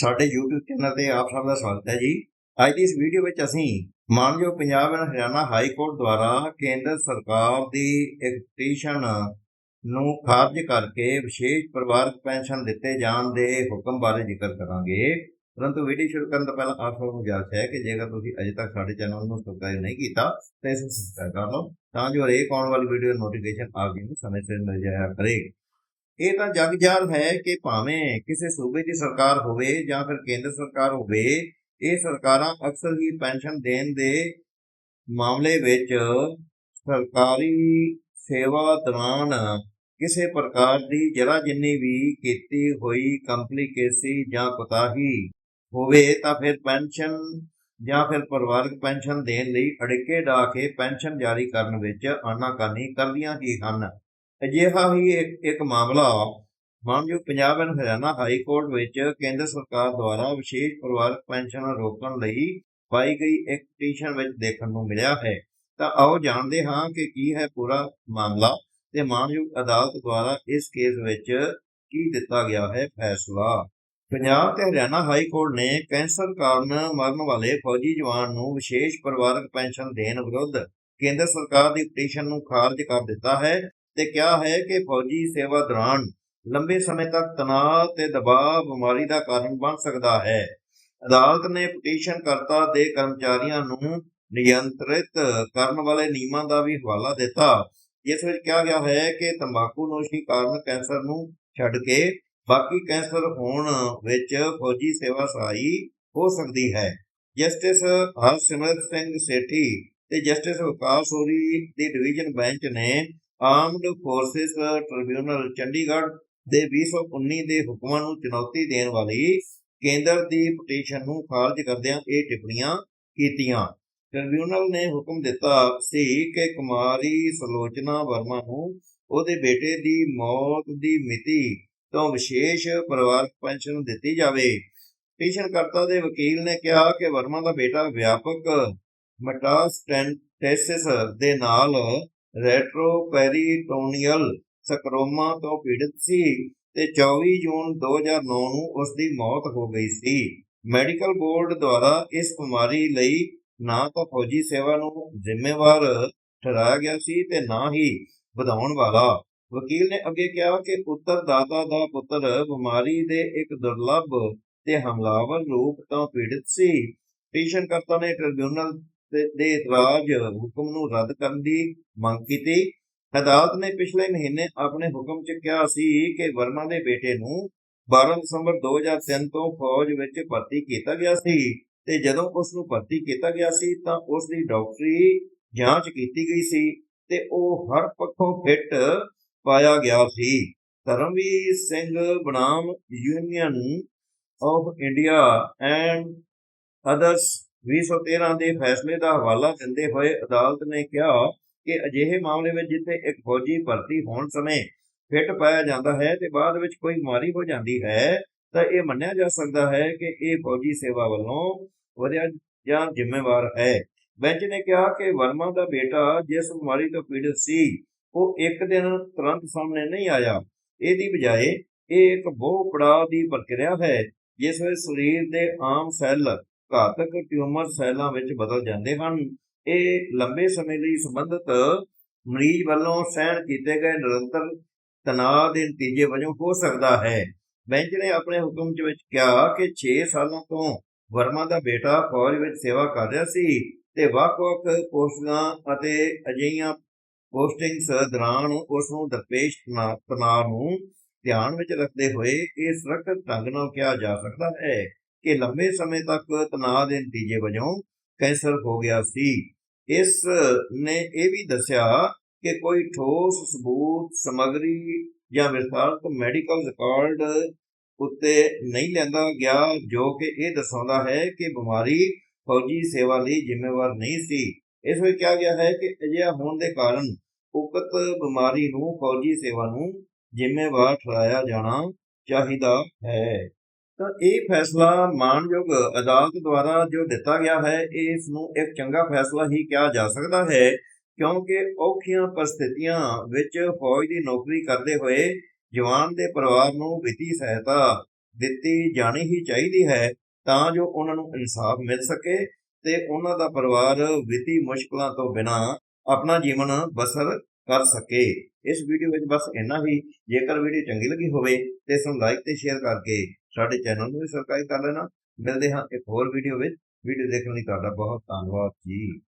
ਸਾਡੇ YouTube channel ਤੇ ਆਪ ਸਭ ਦਾ ਸਵਾਗਤ ਹੈ ਜੀ। ਅੱਜ ਦੀ ਇਸ ਵੀਡੀਓ ਵਿੱਚ ਅਸੀਂ ਮਾਨਯੋਗ Punjab and Haryana high court ਦੁਆਰਾ ਕੇਂਦਰ ਸਰਕਾਰ ਦੀ ਇੱਕ ਪਟੀਸ਼ਨ ਨੂੰ ਖਾਰਜ ਕਰਕੇ ਵਿਸ਼ੇਸ਼ ਪਰਿਵਾਰਕ ਪੈਨਸ਼ਨ ਦਿੱਤੇ ਜਾਣ ਦੇ ਹੁਕਮ ਬਾਰੇ ਜ਼ਿਕਰ ਕਰਾਂਗੇ। ਪਰੰਤੂ ਵੀਡੀਓ ਸ਼ੁਰੂ ਕਰਨ ਤੋਂ ਪਹਿਲਾਂ ਆਪ ਸਭ ਨੂੰ ਗੁਜ਼ਾਰਿਸ਼ ਹੈ ਕਿ ਜੇਕਰ ਤੁਸੀਂ ਅਜੇ ਤੱਕ ਸਾਡੇ ਚੈਨਲ ਨੂੰ ਸਬਸਕ੍ਰਾਈਬ ਨਹੀਂ ਕੀਤਾ, ਤਾਂ ਇਸ ਨੂੰ ਸਬਸਕ੍ਰਾਈਬ ਕਰ ਲਓ, ਤਾਂ ਜੋ ਹਰੇਕ ਆਉਣ ਵਾਲੀ ਵੀਡੀਓ ਨੋਟੀਫਿਕੇਸ਼ਨ ਆਪ ਜੀ ਨੂੰ ਸਮੇਂ ਸਿਰ ਮਿਲ ਜਾਇਆ ਕਰੇ। ਇਹ ਤਾਂ ਜਗ ਜਾਹਰ ਹੈ ਕਿ ਭਾਵੇਂ ਕਿਸੇ ਸੂਬੇ ਦੀ ਸਰਕਾਰ ਹੋਵੇ ਜਾਂ ਫਿਰ ਕੇਂਦਰ ਸਰਕਾਰ ਹੋਵੇ, ਇਹ ਸਰਕਾਰਾਂ ਅਕਸਰ ਹੀ ਪੈਨਸ਼ਨ ਦੇਣ ਦੇ ਮਾਮਲੇ ਵਿੱਚ ਸਰਕਾਰੀ ਸੇਵਾ ਦੌਰਾਨ ਕਿਸੇ ਪ੍ਰਕਾਰ ਦੀ ਜਰਾ ਜਿੰਨੀ ਵੀ ਕੀਤੀ ਹੋਈ ਕੰਪਲੀਕੇਸੀ ਜਾਂ ਕੁਤਾਹੀ ਹੋਵੇ ਤਾਂ ਫਿਰ ਪੈਨਸ਼ਨ ਜਾਂ ਫਿਰ ਪਰਿਵਾਰਕ ਪੈਨਸ਼ਨ ਦੇਣ ਲਈ ਅੜਿੱਕੇ ਡਾ ਕੇ ਪੈਨਸ਼ਨ ਜਾਰੀ ਕਰਨ ਵਿੱਚ ਆਨਾਕਾਨੀ ਕਰਦੀਆਂ ਹੀ ਹਨ। ਅਜਿਹਾ ਹੀ ਇੱਕ ਮਾਮਲਾ ਮਾਨਯੋਗ Punjab and Haryana high court ਵਿੱਚ ਕੇਂਦਰ ਸਰਕਾਰ ਦੁਆਰਾ ਵਿਸ਼ੇਸ਼ ਪਰਿਵਾਰਕ ਪੈਨਸ਼ਨ ਰੋਕਣ ਲਈ ਪਾਈ ਗਈ ਇੱਕ ਪਟੀਸ਼ਨ ਵਿੱਚ ਦੇਖਣ ਨੂੰ ਮਿਲਿਆ ਹੈ। ਤਾਂ ਆਓ ਜਾਣਦੇ ਹਾਂ ਕਿ ਕੀ ਹੈ ਪੂਰਾ ਮਾਮਲਾ ਤੇ ਮਾਨਯੋਗ ਅਦਾਲਤ ਦੁਆਰਾ ਇਸ ਕੇਸ ਵਿੱਚ ਕੀ ਦਿੱਤਾ ਗਿਆ ਹੈ ਫੈਸਲਾ। ਪੰਜਾਬ ਤੇ ਹਰਿਆਣਾ ਹਾਈ ਕੋਰਟ ਨੇ ਕੈਂਸਰ ਕਾਰਨ ਮਰਨ ਵਾਲੇ ਫੌਜੀ ਜਵਾਨ ਨੂੰ ਵਿਸ਼ੇਸ਼ ਪਰਿਵਾਰਕ ਪੈਨਸ਼ਨ ਦੇਣ ਵਿਰੁੱਧ ਕੇਂਦਰ ਸਰਕਾਰ ਦੀ ਪਟੀਸ਼ਨ ਨੂੰ ਖਾਰਜ ਕਰ ਦਿੱਤਾ ਹੈ। ਤੇ ਕਿਹਾ ਹੈ ਕਿ ਫੌਜੀ ਸੇਵਾ ਦੌਰਾਨ ਲੰਬੇ ਸਮੇਂ ਤੱਕ ਤਣਾਅ ਤੇ ਦਬਾਅ ਬਿਮਾਰੀ ਦਾ ਕਾਰਨ ਬਣ ਸਕਦਾ ਹੈ। ਅਦਾਲਤ ਨੇ ਪਟੀਸ਼ਨ ਕਰਤਾ ਦੇ ਕਰਮਚਾਰੀਆਂ ਨੂੰ ਨਿਯੰਤਰਿਤ ਕਰਨ ਵਾਲੇ ਨਿਯਮਾਂ ਦਾ ਵੀ ਹਵਾਲਾ ਦਿੱਤਾ। ਜਿਸ ਵਿੱਚ ਕਿਹਾ ਗਿਆ ਹੈ ਕਿ ਤੰਬਾਕੂ ਨੋਸ਼ੀ ਕਾਰਨ ਕੈਂਸਰ ਨੂੰ ਛੱਡ ਕੇ ਬਾਕੀ ਕੈਂਸਰ ਹੋਣ ਵਿੱਚ ਫੌਜੀ ਸੇਵਾ ਸਹਾਈ ਹੋ ਸਕਦੀ ਹੈ। ਜਸਟਿਸ ਹਰਸਿਮਰਤ ਸਿੰਘ ਸੇਠੀ ਤੇ ਜਸਟਿਸ ਵਿਕਾਸ ਹੋਰੀ ਦੀ ਡਿਵੀਜ਼ਨ ਬੈਂਚ ਨੇ ਆਰਮਡ ਫੋਰਸਿਸ ਟ੍ਰਿਬਿਊਨਲ ਚੰਡੀਗੜ੍ਹ ਦੇ 2019 ਦੇ ਹੁਕਮਾਂ ਨੂੰ ਚੁਣੌਤੀ ਦੇਣ ਵਾਲੀ ਕੇਂਦਰ ਦੀ ਪਟੀਸ਼ਨ ਨੂੰ ਖਾਰਜ ਕਰਦਿਆਂ ਇਹ ਟਿੱਪਣੀਆਂ ਕੀਤੀਆਂ। ਟ੍ਰਿਬਿਊਨਲ ਨੇ ਹੁਕਮ ਦਿੱਤਾ ਸੀ ਕਿ ਕੁਮਾਰੀ ਸਲੋਚਨਾ ਵਰਮਾ ਨੂੰ ਉਹਦੇ ਬੇਟੇ ਦੀ ਮੌਤ ਦੀ ਮਿਤੀ ਤੋਂ ਵਿਸ਼ੇਸ਼ ਪਰਿਵਾਰਕ ਪੈਨਸ਼ਨ ਦਿੱਤੀ ਜਾਵੇ। ਪਟੀਸ਼ਨ ਕਰਤਾ ਦੇ ਵਕੀਲ ਨੇ ਕਿਹਾ ਕਿ ਵਰਮਾ ਦਾ ਬੇਟਾ ਵਿਆਪਕ ਮੈਟਾਸਟੈਂਟਿਸ ਦੇ ਨਾਲ ਰੈਟਰੋਪੈਰੀਟੋਨੀਅਲ ਸਕਰੋਮਾ ਤੋਂ ਪੀੜਤ ਸੀ ਤੇ 24 ਜੂਨ 2009 ਨੂੰ ਉਸ ਦੀ ਮੌਤ ਹੋ ਗਈ ਸੀ। ਮੈਡੀਕਲ ਬੋਰਡ ਦੁਆਰਾ ਇਸ ਬਿਮਾਰੀ ਲਈ ਨਾ ਤਾਂ ਫੌਜੀ ਸੇਵਾ ਨੂੰ ਜ਼ਿੰਮੇਵਾਰ ਠਹਿਰਾਇਆ ਗਿਆ ਸੀ ਤੇ ਨਾ ਹੀ ਵਧਾਉਣ ਵਾਲਾ। ਵਕੀਲ ਨੇ ਅੱਗੇ ਕਿਹਾ ਕਿ ਉੱਤਰਦਾਤਾ ਦਾ ਪੁੱਤਰ ਬਿਮਾਰੀ ਦੇ ਇੱਕ ਦੁਰਲੱਭ ਤੇ ਹਮਲਾਵਰ ਰੂਪ ਤੋਂ ਪੀੜਤ ਸੀ। ਪਟੀਸ਼ਨਕਰਤਾ ਨੇ ਟ੍ਰਿਬਿਊਨਲ ਦੇ ਇਤਰਾਜ਼ ਹੁਕਮ ਨੂੰ ਰੱਦ ਕਰਨ ਦੀ ਮੰਗ ਕੀਤੀ। ਅਦਾਲਤ ਨੇ ਪਿਛਲੇ ਮਹੀਨੇ ਆਪਣੇ ਹੁਕਮ 'ਚ ਕਿਹਾ ਸੀ ਕਿ ਵਰਮਾ ਦੇ ਬੇਟੇ ਨੂੰ 12 ਦਸੰਬਰ 2003 ਤੋਂ ਫੌਜ ਵਿੱਚ ਭਰਤੀ ਕੀਤਾ ਗਿਆ ਸੀ ਤੇ ਜਦੋਂ ਉਸ ਨੂੰ ਭਰਤੀ ਕੀਤਾ ਗਿਆ ਸੀ ਤਾਂ ਉਸ ਦੀ ਡਾਕਟਰੀ ਜਾਂਚ ਕੀਤੀ ਗਈ ਸੀ ਤੇ ਉਹ ਹਰ ਪੱਖੋਂ ਫਿੱਟ ਪਾਇਆ ਗਿਆ ਸੀ। Dharamvir Singh ਬਨਾਮ Union of India and others 2013 ਦੇ ਫੈਸਲੇ ਦਾ ਹਵਾਲਾ ਦਿੰਦੇ ਹੋਏ ਅਦਾਲਤ ਨੇ ਕਿਹਾ ਕਿ ਅਜਿਹੇ ਮਾਮਲੇ ਵਿੱਚ ਜਿੱਥੇ ਇੱਕ ਫੌਜੀ ਭਰਤੀ ਹੋਣ ਸਮੇਂ ਫਿੱਟ ਪਾਇਆ ਜਾਂਦਾ ਹੈ ਤੇ ਬਾਅਦ ਵਿੱਚ ਕੋਈ ਬਿਮਾਰੀ ਹੋ ਜਾਂਦੀ ਹੈ, ਤਾਂ ਇਹ ਮੰਨਿਆ ਜਾ ਸਕਦਾ ਹੈ ਕਿ ਇਹ ਫੌਜੀ ਸੇਵਾ ਵੱਲੋਂ ਵਧਿਆ ਜਾਂ ਜ਼ਿੰਮੇਵਾਰ ਹੈ। ਬੈਂਚ ਨੇ ਕਿਹਾ ਕਿ ਵਰਮਾ ਦਾ ਬੇਟਾ ਜਿਸ ਬਿਮਾਰੀ ਤੋਂ ਪੀੜਤ ਸੀ, ਉਹ ਇੱਕ ਦਿਨ ਤੁਰੰਤ ਸਾਹਮਣੇ ਨਹੀਂ ਆਇਆ। ਇਹਦੀ ਬਜਾਏ ਇਹ ਇੱਕ ਬਹੁ ਪੜਾਅ ਦੀ ਪ੍ਰਕਿਰਿਆ ਹੈ, ਜਿਸ ਵਿੱਚ ਸਰੀਰ ਦੇ ਆਮ ਸੈੱਲ ਘਾਤਕ ਟਿਊਮਰ ਸੈੱਲਾਂ ਵਿੱਚ ਬਦਲ ਜਾਂਦੇ ਹਨ। ਇਹ ਲੰਬੇ ਸਮੇਂ ਲਈ ਸੰਬੰਧਿਤ ਮਰੀਜ਼ ਵੱਲੋਂ ਸਹਿਣ ਕੀਤੇ ਗਏ ਨਿਰੰਤਰ ਤਣਾਅ ਦੇ ਨਤੀਜੇ ਵਜੋਂ ਹੋ ਸਕਦਾ ਹੈ। ਬੈਂਚ ਨੇ ਆਪਣੇ ਹੁਕਮ ਵਿੱਚ ਕਿਹਾ ਕਿ 6 ਸਾਲਾਂ ਤੋਂ ਵਰਮਾ ਦਾ ਬੇਟਾ ਫੌਜ ਵਿੱਚ ਸੇਵਾ ਕਰ ਰਿਹਾ ਸੀ ਤੇ ਵੱਖ-ਵੱਖ ਪੋਸਟਾਂ ਅਤੇ ਅਜਿਹੀਆਂ ਪੋਸਟਿੰਗਸ ਦੌਰਾਨ ਉਸ ਨੂੰ ਦਰਪੇਸ਼ ਤਣਾ- ਤਣਾਅ ਨੂੰ ਧਿਆਨ ਵਿੱਚ ਰੱਖਦੇ ਹੋਏ ਇਹ ਸੁਰੱਖਿਅਤ ਢੰਗ ਨਾਲ ਕਿਹਾ ਜਾ ਸਕਦਾ ਹੈ। ਕਿ ਲੰਬੇ ਸਮੇਂ ਤੱਕ ਤਣਾਅ ਦੇ ਨਤੀਜੇ ਵਜੋਂ ਕੈਂਸਰ ਹੋ ਗਿਆ ਸੀ। ਇਸ ਨੇ ਇਹ ਵੀ ਦੱਸਿਆ ਕਿ ਕੋਈ ਠੋਸ, ਸਬੂਤ, ਸਮਗਰੀ ਜਾਂ ਵਿਸਥਾਰਤ ਮੈਡੀਕਲ ਰਿਕਾਰਡ ਉੱਤੇ ਨਹੀਂ ਲੈਂਦਾ ਗਿਆ, ਜੋ ਕਿ ਇਹ ਦਰਸਾਉਂਦਾ ਹੈ ਕਿ ਬਿਮਾਰੀ ਫੌਜੀ ਸੇਵਾ ਲਈ ਜ਼ਿੰਮੇਵਾਰ ਨਹੀਂ ਸੀ। ਇਸ ਵਿੱਚ ਕਿਹਾ ਗਿਆ ਹੈ ਕਿ ਅਜਿਹਾ ਹੋਣ ਦੇ ਕਾਰਨ ਉਕਤ ਬਿਮਾਰੀ ਨੂੰ ਫੌਜੀ ਸੇਵਾ ਨੂੰ ਜ਼ਿੰਮੇਵਾਰ ਠਹਿਰਾਇਆ ਜਾਣਾ ਚਾਹੀਦਾ ਹੈ। ਤਾਂ ਇਹ ਫੈਸਲਾ ਮਾਨਯੋਗ ਅਦਾਲਤ ਦੁਆਰਾ ਜੋ ਦਿੱਤਾ ਗਿਆ ਹੈ ਇਸ ਨੂੰ ਇੱਕ ਚੰਗਾ ਫੈਸਲਾ ਹੀ ਕਿਹਾ ਜਾ ਸਕਦਾ ਹੈ, ਕਿਉਂਕਿ ਔਖੀਆਂ ਪਰਿਸਥਿਤੀਆਂ ਵਿੱਚ ਫੌਜ ਦੀ ਨੌਕਰੀ ਕਰਦੇ ਹੋਏ ਜਵਾਨ ਦੇ ਪਰਿਵਾਰ ਨੂੰ ਵਿੱਤੀ ਸਹਾਇਤਾ ਦਿੱਤੀ ਜਾਣੀ ਹੀ ਚਾਹੀਦੀ ਹੈ, ਤਾਂ ਜੋ ਉਹਨਾਂ ਨੂੰ ਇਨਸਾਫ ਮਿਲ ਸਕੇ ਤੇ ਉਹਨਾਂ ਦਾ ਪਰਿਵਾਰ ਵਿੱਤੀ ਮੁਸ਼ਕਲਾਂ ਤੋਂ ਬਿਨਾਂ ਆਪਣਾ ਜੀਵਨ ਬਸਰ ਕਰ ਸਕੇ। ਇਸ ਵੀਡੀਓ ਵਿੱਚ ਬਸ ਇੰਨਾ ਹੀ। ਜੇਕਰ ਵੀਡੀਓ ਚੰਗੀ ਲੱਗੀ ਹੋਵੇ ਤੇ ਇਸ ਨੂੰ ਲਾਈਕ ਤੇ ਸ਼ੇਅਰ ਕਰਕੇ ਸਾਡੇ ਚੈਨਲ ਨੂੰ ਵੀ ਸਬਸਕ੍ਰਾਈਬ ਕਰ ਲੈਣਾ। ਮਿਲਦੇ ਹਾਂ ਇੱਕ ਹੋਰ ਵੀਡੀਓ ਵਿੱਚ। ਵੀਡੀਓ ਦੇਖਣ ਲਈ ਤੁਹਾਡਾ ਬਹੁਤ ਧੰਨਵਾਦ ਜੀ।